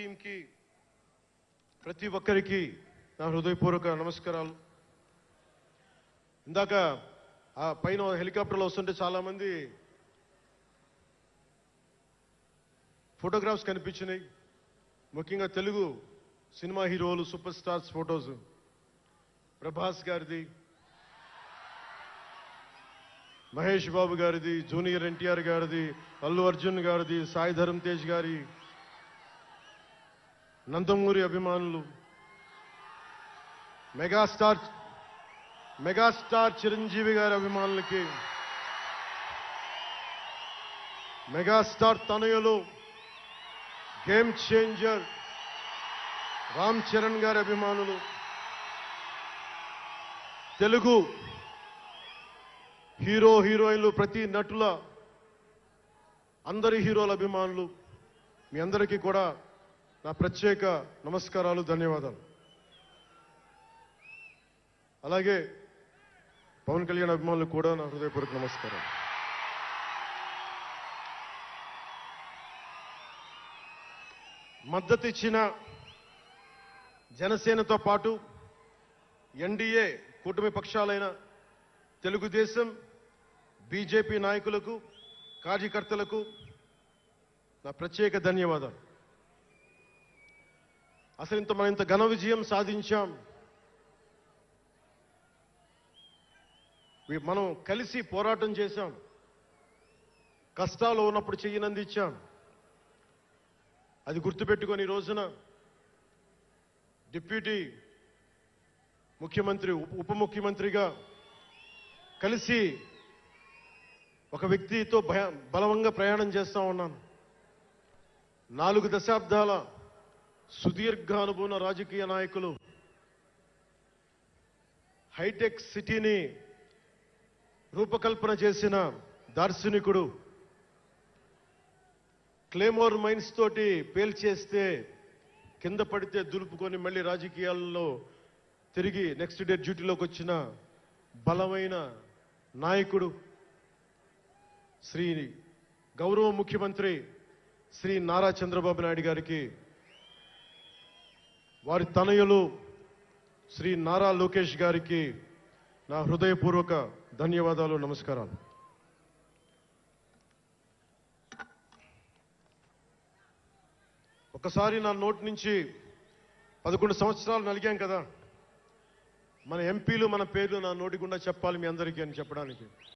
టీంకి ప్రతి ఒక్కరికి నా హృదయపూర్వక నమస్కారాలు. ఇందాక ఆ పైన హెలికాప్టర్లో వస్తుంటే చాలామంది ఫోటోగ్రాఫ్స్ కనిపించినాయి. ముఖ్యంగా తెలుగు సినిమా హీరోలు సూపర్ స్టార్స్ ఫొటోస్. ప్రభాస్ గారిది మహేష్ బాబు గారిది జూనియర్ ఎన్టీఆర్ గారిది అల్లు అర్జున్ గారిది సాయి ధరమ్ తేజ్ గారి నందమూరి అభిమానులు మెగాస్టార్ మెగాస్టార్ చిరంజీవి గారి అభిమానులకి మెగాస్టార్ తనయులు గేమ్ చేంజర్ రామ్ చరణ్ గారి అభిమానులు తెలుగు హీరో హీరోయిన్లు ప్రతి నటుల అందరి హీరోల అభిమానులు మీ అందరికీ కూడా నా ప్రత్యేక నమస్కారాలు ధన్యవాదాలు. అలాగే పవన్ కళ్యాణ్ అభిమానులు కూడా నా హృదయపూర్వక నమస్కారం మద్దతు ఇచ్చిన జనసేనతో పాటు ఎన్డీఏ కూటమి పక్షాలైన తెలుగుదేశం బీజేపీ నాయకులకు కార్యకర్తలకు నా ప్రత్యేక ధన్యవాదాలు. అసలు ఇంత మనం ఇంత ఘన విజయం సాధించాం. మనం కలిసి పోరాటం చేశాం. కష్టాలు ఉన్నప్పుడు చెయ్యనందించాం అది గుర్తుపెట్టుకొని ఈ రోజున డిప్యూటీ ముఖ్యమంత్రి ఉప- ఉప ముఖ్యమంత్రిగా కలిసి ఒక వ్యక్తితో భయ బలవంగా ప్రయాణం చేస్తా ఉన్నాను. నాలుగు దశాబ్దాల సుదీర్ఘ అనుభవం రాజకీయ నాయకులు. హైటెక్ సిటీని రూపకల్పన చేసిన దార్శనికుడు. క్లేమోర్ మైన్స్ తోటి పేల్చేస్తే కింద పడితే దులుపుకొని మళ్ళీ రాజకీయాల్లో తిరిగి నెక్స్ట్ డే డ్యూటీలోకి వచ్చిన బలమైన నాయకుడు శ్రీ గౌరవ ముఖ్యమంత్రి శ్రీ నారా చంద్రబాబు నాయుడు గారికి వారి తనయులు శ్రీ నారా లోకేష్ గారికి నా హృదయపూర్వక ధన్యవాదాలు నమస్కారాలు. ఒకసారి నా నోటి నుంచి పదకొండు సంవత్సరాలు నలిగాం కదా. మన ఎంపీలు మన పేర్లు నా నోటి గుండా చెప్పాలి మీ అందరికీ అని చెప్పడానికి.